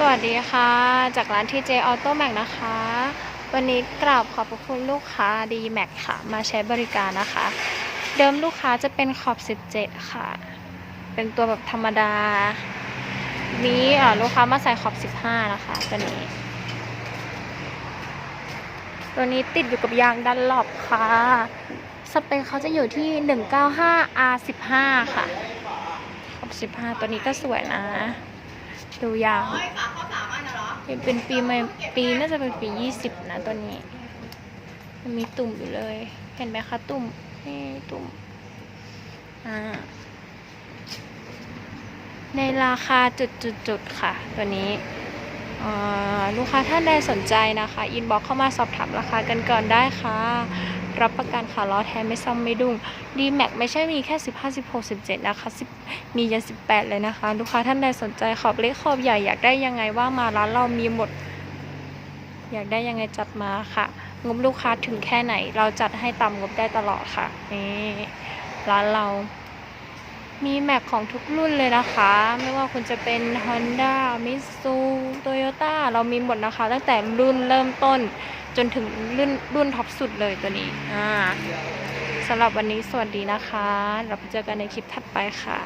สวัสดีค่ะ จากร้าน TJ Auto Mac นะคะ วันนี้กราบขอบพระคุณลูกค้า D Mac ค่ะ มาใช้บริการนะคะ เดิมลูกค้าจะเป็นขอบ 17 ค่ะ เป็นตัวแบบธรรมดา นี้อ่าลูกค้ามาใส่ขอบ 15 นะคะตัวนี้ ตัวนี้ติดอยู่กับยางดันหลบค่ะ สเปคเขาจะอยู่ที่ 195 R15 ค่ะ ขอบ 15 ตัวนี้ก็สวยนะดูยาง ยังเป็นปีใหม่ปีน่าจะเป็นปียี่สิบนะตัวนี้มันมีตุ่มอยู่เลย เห็นไหมคะตุ่มนี่ตุ่มอ่าในราคาจุดๆๆค่ะ ตัวนี้อ่าลูกค้าท่านใดสนใจนะคะ อินบ็อกเข้ามาสอบถามราคากันก่อนได้ค่ะ รับประกันค่ะล้อแท้ไม่ซ่อมไม่ดุ้งดีแม็กไม่ใช่มีแค่ 15 16 17 นะคะ10มียัน 18 เลยนะคะ ลูกค้าท่านใดสนใจขอบเล็กขอบใหญ่อยากได้ยังไงว่ามาร้านเรามีหมด อยากได้ยังไงจัดมาค่ะงบลูกค้าถึงแค่ไหน เราจัดให้ตามงบได้ตลอดค่ะนี่ร้านเรามีแม็กของทุกรุ่นเลยนะคะ ไม่ว่าคุณจะเป็น Honda m i t s u Toyota เรามีหมดนะคะ ตั้งแต่รุ่นเริ่มต้น จนถึงรุ่นรุ่นท็อปสุดเลยตัวนี้อ่าสำหรับวันนี้สวัสดีนะคะ เราไปเจอกันในคลิปถัดไปค่ะ